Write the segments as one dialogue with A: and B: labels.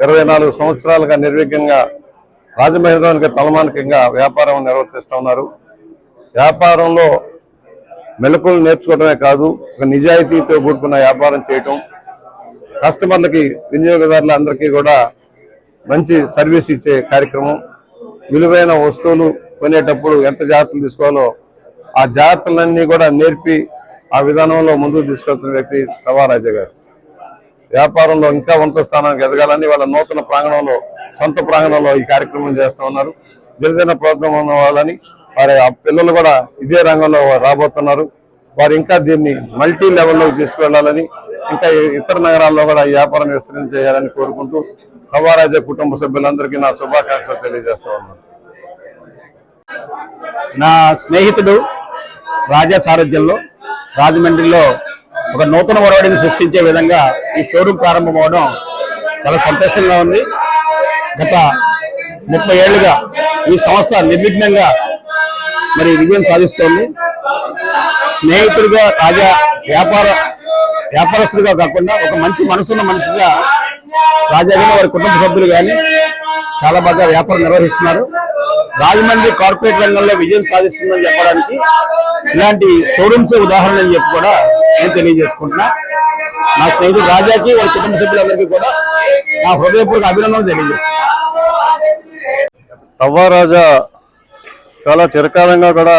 A: ఇరవై నాలుగు సంవత్సరాలుగా నిర్విఘ్నంగా రాజమహేంద్రానికి తలమానికంగా వ్యాపారం నిర్వర్తిస్తూ ఉన్నారు. వ్యాపారంలో మెలకులు నేర్చుకోవడమే కాదు ఒక నిజాయితీతో కూడుకున్న వ్యాపారం చేయటం కస్టమర్లకి వినియోగదారులందరికీ కూడా మంచి సర్వీస్ ఇచ్చే కార్యక్రమం విలువైన వస్తువులు కొనేటప్పుడు ఎంత జాగ్రత్తలు తీసుకోవాలో ఆ జాగ్రత్తలన్నీ కూడా నేర్పి ఆ విధానంలో ముందుకు తీసుకెళ్తున్న వ్యక్తి తవారాజా గారు. వ్యాపారంలో ఇంకా ఉన్నత స్థానానికి ఎదగాలని వాళ్ళ నూతన ప్రాంగణంలో సొంత ప్రాంగణంలో ఈ కార్యక్రమం చేస్తూ ఉన్నారు. గిరిజన ప్రోగ్రాం ఉన్న వాళ్ళని వారి ఆ పిల్లలు కూడా ఇదే రంగంలో రాబోతున్నారు. వారు ఇంకా దీన్ని మల్టీ లెవెల్లోకి తీసుకువెళ్ళాలని ఇంకా ఇతర నగరాల్లో కూడా ఈ వ్యాపారం విస్తరణ చేయాలని కోరుకుంటూ కవారాజా కుటుంబ సభ్యులందరికీ నా శుభాకాంక్షలు తెలియజేస్తూ ఉన్నాను.
B: నా స్నేహితుడు రాజా సారథ్యంలో రాజమండ్రిలో ఒక నూతన ఒరవడిని సృష్టించే విధంగా ఈ షోరూమ్ ప్రారంభం అవడం చాలా సంతోషంగా ఉంది. గత ముప్పై ఏళ్ళుగా ఈ సంస్థ నిర్విఘ్నంగా మరి విజయం సాధిస్తోంది. స్నేహితుడిగా రాజా వ్యాపార వ్యాపారస్తుడిగా కాకుండా ఒక మంచి మనసున్న మనిషిగా రాజా వారి కుటుంబ సభ్యులు కానీ చాలా బాగా వ్యాపారం నిర్వహిస్తున్నారు. రాజమండ్రి కార్పొరేట్ రంగంలో విజయం సాధిస్తుందని చెప్పడానికి ఇలాంటి షోరూమ్స్ ఉదాహరణ అని చెప్పి కూడా నేను తెలియజేసుకుంటున్నా. నా స్నేహితుడు రాజాకి వాళ్ళ కుటుంబ సభ్యులందరికీ కూడా నా హృదయపూర్వక అభినందనలు తెలియజేస్తున్నాను.
A: తవ్వారాజా చాలా చిరకాలంగా కూడా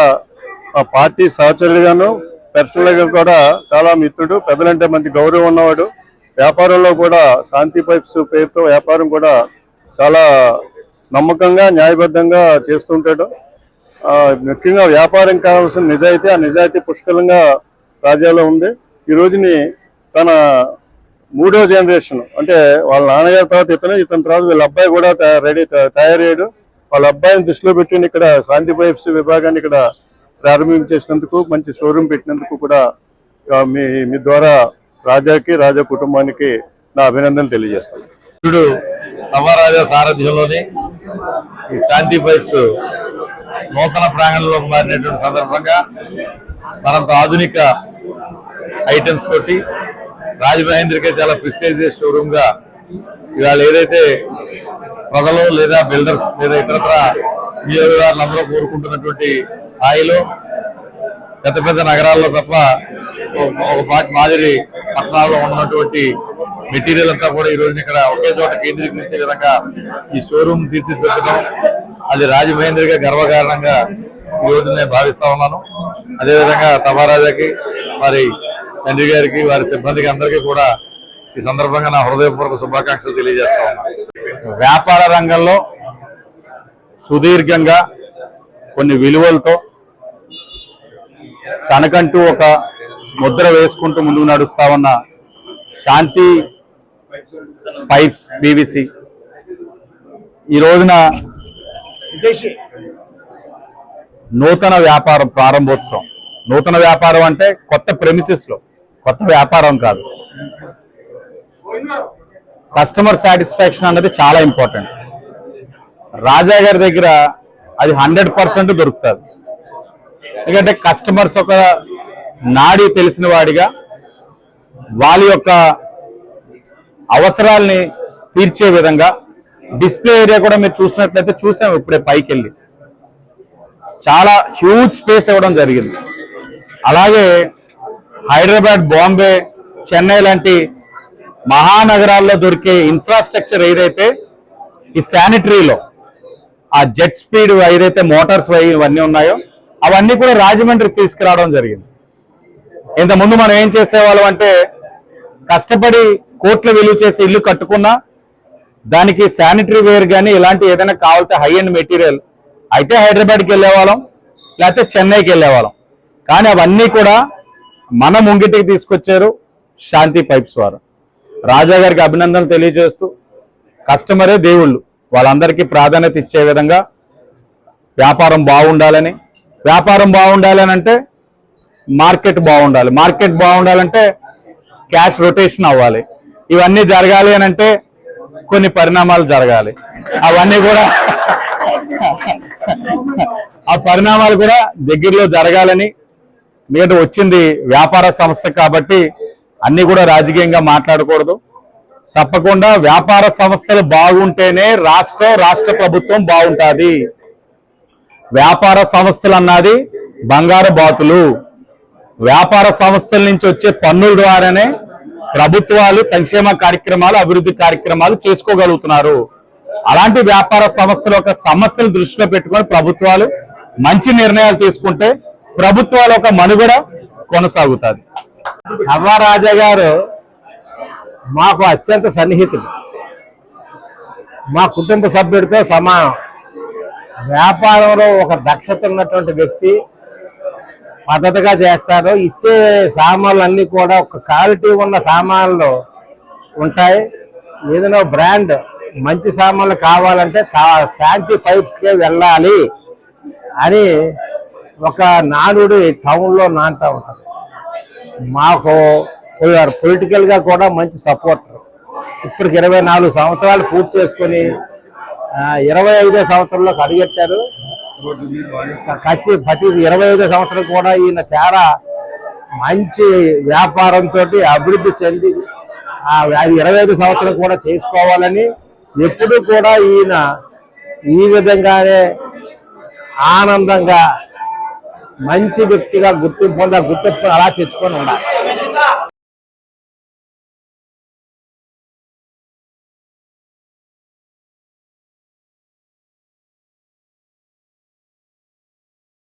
A: ఆ పార్టీ సహచరుడిగాను పర్సనల్గా కూడా చాలా మిత్రుడు పెద్దలంటే మంచి గౌరవం ఉన్నవాడు. వ్యాపారంలో కూడా శాంతి పైప్స్ పేరుతో వ్యాపారం కూడా చాలా నమ్మకంగా న్యాయబద్ధంగా చేస్తుంటాడు. ఆ, ముఖ్యంగా వ్యాపారం కావాల్సిన నిజాయితీ ఆ నిజాయితీ పుష్కలంగా రాజాలో ఉంది. ఈ రోజుని తన మూడో జనరేషన్ అంటే వాళ్ళ నాన్నగారి తర్వాత ఇతను ఇతని తర్వాత వీళ్ళ అబ్బాయి కూడా రెడీ తయారయ్యాడు. వాళ్ళ అబ్బాయిని దృష్టిలో పెట్టుకుని ఇక్కడ శాంతి పైప్స్ విభాగాన్ని ఇక్కడ ప్రారంభించేసినందుకు మంచి షోరూమ్ పెట్టినందుకు కూడా మీ మీ ద్వారా రాజాకి రాజా కుటుంబానికి నా అభినందనలు తెలియజేస్తాను.
C: ఇప్పుడు నవరాజా సారథ్యంలోని ఈ శాంతి పైప్స్ నూతన ప్రాంగణంలో మారినటువంటి సందర్భంగా మరంత ఆధునిక ఐటమ్స్ తోటి రాజమహేంద్రికే చాలా ప్రిస్టేజియస్ షోరూమ్గా ఇవాళ ఏదైతే ప్రజలు లేదా బిల్డర్స్ లేదా ఇతరత్ర వినియోగదారులు అందరూ కోరుకుంటున్నటువంటి స్థాయిలో పెద్ద పెద్ద నగరాల్లో తప్ప ఒక- ఒక పాటి మాదిరి పట్టణాల్లో ఉన్నటువంటి మెటీరియల్ అంతా కూడా ఈ రోజున ఇక్కడ ఒకే చోట కేంద్రీకరించే విధంగా ఈ షోరూమ్ తీర్చిదిద్దడం అది రాజమహేంద్రిగా గర్వకారణంగా ఈ రోజు నేను భావిస్తా ఉన్నాను. అదేవిధంగా తమారాజాకి వారి తండ్రి గారికి వారి సిబ్బందికి అందరికీ కూడా ఈ సందర్భంగా నా హృదయపూర్వక శుభాకాంక్షలు తెలియజేస్తా ఉన్నాను. వ్యాపార రంగంలో సుదీర్ఘంగా కొన్ని విలువలతో తనకంటూ ఒక ముద్ర వేసుకుంటూ ముందుకు నడుస్తా ఉన్న శాంతి పైప్స్ పీవీసీ ఈ రోజున నూతన వ్యాపారం ప్రారంభోత్సవం. నూతన వ్యాపారం అంటే కొత్త ప్రెమిసెస్లో కొత్త వ్యాపారం కాదు. కస్టమర్ సాటిస్ఫాక్షన్ అన్నది చాలా ఇంపార్టెంట్ రాజా గారి దగ్గర అది హండ్రెడ్ పర్సెంట్ దొరుకుతుంది. ఎందుకంటే కస్టమర్స్ ఒక నాడి తెలిసిన వాడిగా వాళ్ళ యొక్క అవసరాల్ని తీర్చే విధంగా డిస్ప్లే ఏరియా కూడా మీరు చూసినట్లయితే చూసాం ఇప్పుడే పైకి వెళ్ళి చాలా హ్యూజ్ స్పేస్ ఇవ్వడం జరిగింది. అలాగే హైదరాబాద్ బాంబే చెన్నై లాంటి మహానగరాల్లో దొరికే ఇన్ఫ్రాస్ట్రక్చర్ ఏదైతే ఈ శానిటరీలో ఆ జెట్ స్పీడ్ ఏదైతే మోటార్స్ ఇవన్నీ ఉన్నాయో అవన్నీ కూడా రాజమండ్రికి తీసుకురావడం జరిగింది. ఇంతకుముందు మనం ఏం చేసేవాళ్ళం అంటే కష్టపడి కోట్ల విలువ చేసి ఇల్లు కట్టుకున్నా దానికి శానిటరీ వేర్ కానీ ఇలాంటి ఏదైనా కావాలితే హై అండ్ మెటీరియల్ అయితే హైదరాబాద్కి వెళ్ళేవాళ్ళం లేకపోతే చెన్నైకి వెళ్ళేవాళ్ళం. కానీ అవన్నీ కూడా మన ముంగిటికి తీసుకొచ్చారు శాంతి పైప్స్ వారు. రాజా గారికి అభినందనలు తెలియజేస్తూ కస్టమరే దేవుళ్ళు. వాళ్ళందరికీ ప్రాధాన్యత ఇచ్చే విధంగా వ్యాపారం బాగుండాలని. వ్యాపారం బాగుండాలని అంటే మార్కెట్ బాగుండాలి. మార్కెట్ బాగుండాలంటే క్యాష్ రొటేషన్ అవ్వాలి. ఇవన్నీ జరగాలి అని అంటే కొన్ని పరిణామాలు జరగాలి. అవన్నీ కూడా ఆ పరిణామాలు కూడా దగ్గరలో జరగాలని ఎందుకంటే వచ్చింది వ్యాపార సంస్థ కాబట్టి అన్ని కూడా రాజకీయంగా మాట్లాడకూడదు. తప్పకుండా వ్యాపార సంస్థలు బాగుంటేనే రాష్ట్రం రాష్ట్ర ప్రభుత్వం బాగుంటుంది. వ్యాపార సంస్థలు అన్నది బంగారు బాతులు. వ్యాపార సంస్థల నుంచి వచ్చే పన్నుల ద్వారానే ప్రభుత్వాలు సంక్షేమ కార్యక్రమాలు అభివృద్ధి కార్యక్రమాలు చేసుకోగలుగుతున్నారు. అలాంటి వ్యాపార సంస్థల యొక్క సమస్యలు దృష్టిలో పెట్టుకొని ప్రభుత్వాలు మంచి నిర్ణయాలు తీసుకుంటే ప్రభుత్వాల యొక్క మనుగడ కొనసాగుతుంది.
D: రాజా గారు మాకు అత్యంత సన్నిహితుడు మా కుటుంబ సభ్యుడితో సమానం వ్యాపారంలో ఒక దక్షత ఉన్నటువంటి వ్యక్తి. పద్ధతిగా చేస్తారు ఇచ్చే సామాన్లు అన్నీ కూడా ఒక క్వాలిటీ ఉన్న సామాన్లు ఉంటాయి. ఏదైనా బ్రాండ్ మంచి సామాన్లు కావాలంటే తా- శాంతి పైప్స్కే వెళ్ళాలి అని ఒక నానుడు టౌన్లో నాంటూ ఉంటుంది మాకు పొలిటికల్గా కూడా మంచి సపోర్టర్ ఇప్పటికి ఇరవై నాలుగు సంవత్సరాలు పూర్తి చేసుకొని ఇరవై ఐదో సంవత్సరంలోకి అడిగెట్టారు ఖచ్చి ప్రతి ఇరవై ఐదో సంవత్సరం కూడా ఈయన చాలా మంచి వ్యాపారంతో అభివృద్ధి చెంది ఆ ఇరవై ఐదు సంవత్సరం కూడా చేసుకోవాలని ఎప్పుడు కూడా ఈయన ఈ విధంగానే ఆనందంగా మంచి వ్యక్తిగా గుర్తింపు పొందా గుర్తింపు అలా తెచ్చుకొని ఉండాలి.